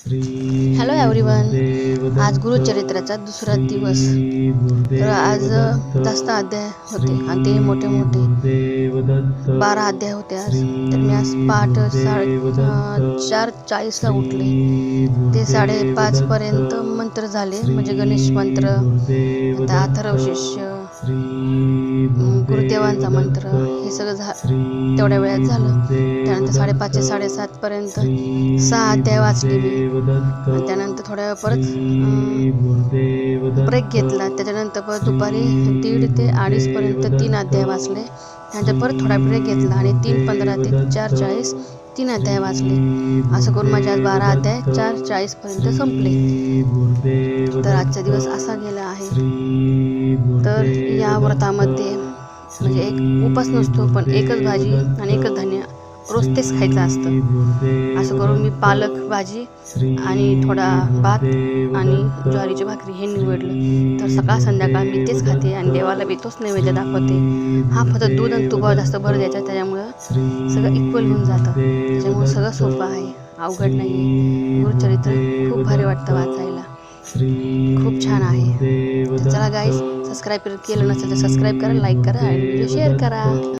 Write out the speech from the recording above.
Hello everyone आज गुरुचरित्राचा दुसरा दिवस. तर आज जास्त अध्याय होते आणि ते मोठे मोठे बारा अध्याय होते आज. तर मी आज पहाट साडे चार चाळीसला उठले. ते साडेपाचपर्यंत मंत्र झाले. म्हणजे गणेश मंत्र आता अथर्व शिष्य मंत्र हे सगळं झा तेवढ्या वेळात झालं. त्यानंतर साडेपाच ते साडेसातपर्यंत सहा त्या वाचली मी. त्यानंतर थोड्या वेळ परत ब्रेक घेतला. त्याच्यानंतर परत दुपारी दीड ते अडीचपर्यंत तीन अध्याय वाचले. त्यानंतर परत थोडा ब्रेक घेतला आणि तीन पंधरा ते चार चाळीस तीन अध्याय वाचले. असं करून माझे आज बारा अध्याय चार चाळीसपर्यंत संपले. तर आजचा दिवस असा गेला आहे. तर या व्रतामध्ये म्हणजे एक उपास नसतो पण एकच भाजी आणि एकच धान्य रोज तेच खायचं असतं. असं करून मी पालक भाजी आणि थोडा भात आणि ज्वारीची भाकरी हे निवडलं. तर सकाळ संध्याकाळ मी तेच खाते आणि देवाला बी तोच नैवेद्य दाखवते. हा फक्त दूध आणि तुपावर जास्त भर द्यायचा त्याच्यामुळं सगळं इक्वल होऊन जातं. त्याच्यामुळं सगळं सोपं आहे. अवघड नाही आहे गुरुचरित्र खूप भारी वाटतं वाचायला. खूप छान आहे. चला गाईस सबस्क्राईब केलं नसेल तर सबस्क्राईब करा लाईक करा आणि व्हिडिओ शेअर करा.